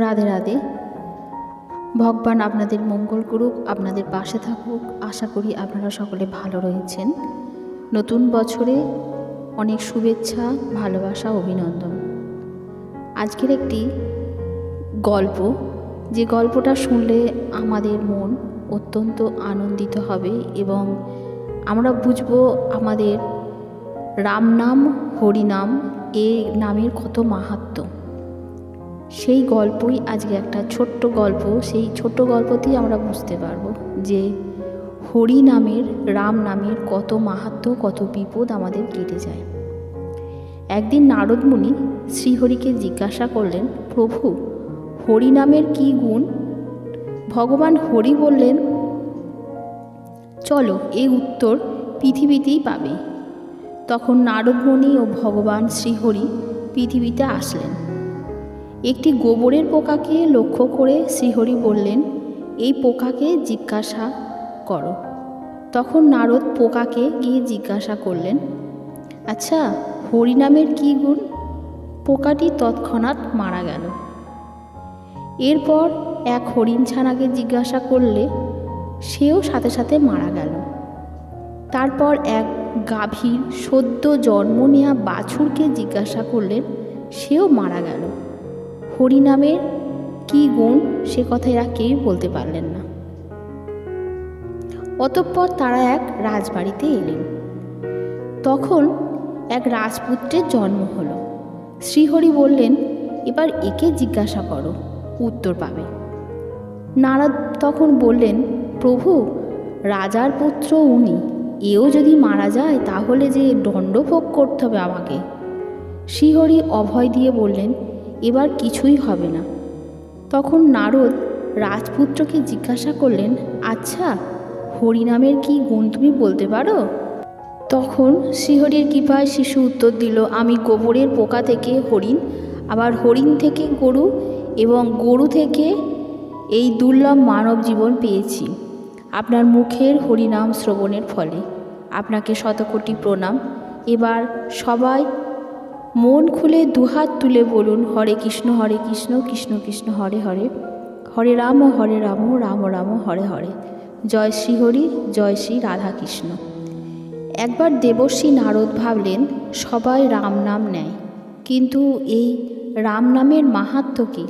রাধে রাধে। ভগবান আপনাদের মঙ্গল করুক, আপনাদের পাশে থাকুক। আশা করি আপনারা সকলে ভালো রয়েছেন। নতুন বছরে অনেক শুভেচ্ছা, ভালোবাসা, অভিনন্দন। আজকের একটি গল্প। যে গল্পটা শুনলে আমাদের মন অত্যন্ত আনন্দিত হবে এবং আমরা বুঝব আমাদের রাম নাম হরিনাম এ নামের কত মাহাত্ম্য সেই গল্পই আজকে একটা ছোট্ট গল্প, সেই ছোট্ট গল্পতেই আমরা বুঝতে পারব যে হরি নামের, রাম নামের কত মাহাত্ম্য কত বিপদ আমাদের কেটে যায়। একদিন নারদমুনি শ্রীহরিকে জিজ্ঞাসা করলেন, প্রভু, হরি নামের কী গুণ? ভগবান হরি বললেন, চলো এই উত্তর পৃথিবীতেই পাবে। তখন নারদমণি ও ভগবান শ্রীহরি পৃথিবীতে আসলেন। একটি গোবরের পোকাকে লক্ষ্য করে শ্রীহরি বললেন, এই পোকাকে জিজ্ঞাসা করো। তখন নারদ পোকাকে গিয়ে জিজ্ঞাসা করলেন আচ্ছা হরিনামের কী গুণ? পোকাটি তৎক্ষণাৎ মারা গেল। এরপর এক হরিণ ছানাকে জিজ্ঞাসা করলে, সেও সাথে সাথে মারা গেল। তারপর এক গাভীর সদ্য জন্ম নেওয়া বাছুরকে জিজ্ঞাসা করলেন, সেও মারা গেল। হরিনামের কী গুণ, সে কথা এরা কেউই বলতে পারলেন না। অতঃপর তারা এক রাজবাড়িতে এলেন। তখন এক রাজপুত্রের জন্ম হলো। শ্রীহরি বললেন, এবার একে জিজ্ঞাসা করো, উত্তর পাবে। নারদ তখন বললেন, প্রভু, রাজার পুত্র উনি। এও যদি মারা যায়, তাহলে যে দণ্ডভোগ করতে হবে আমাকে। শ্রীহরি অভয় দিয়ে বললেন, এবার কিছুই হবে না। তখন নারদ রাজপুত্রকে জিজ্ঞাসা করলেন আচ্ছা হরিনামের কি গুণ তুমি বলতে পারো? তখন শ্রীহরির কৃপায় শিশু উত্তর দিল, আমি গোবরের পোকা থেকে হরিণ, আবার হরিণ থেকে গরু এবং গরু থেকে এই দুর্লভ মানব জীবন পেয়েছি। আপনার মুখের হরিনাম শ্রবণের ফলে। আপনাকে শতকোটি প্রণাম। এবার সবাই মন খুলে দুহাত তুলে বলুন, হরে কৃষ্ণ হরে কৃষ্ণ কৃষ্ণ কৃষ্ণ, হরে হরে। হরে রাম হরে রাম রাম রাম, হরে হরে। জয় শ্রী হরি জয় শ্রী রাধাকৃষ্ণ। একবার দেবশ্রী নারদ ভাবলেন, সবাই রাম নাম নেয়। কিন্তু এই রাম নামের মাহাত্ম্য কী?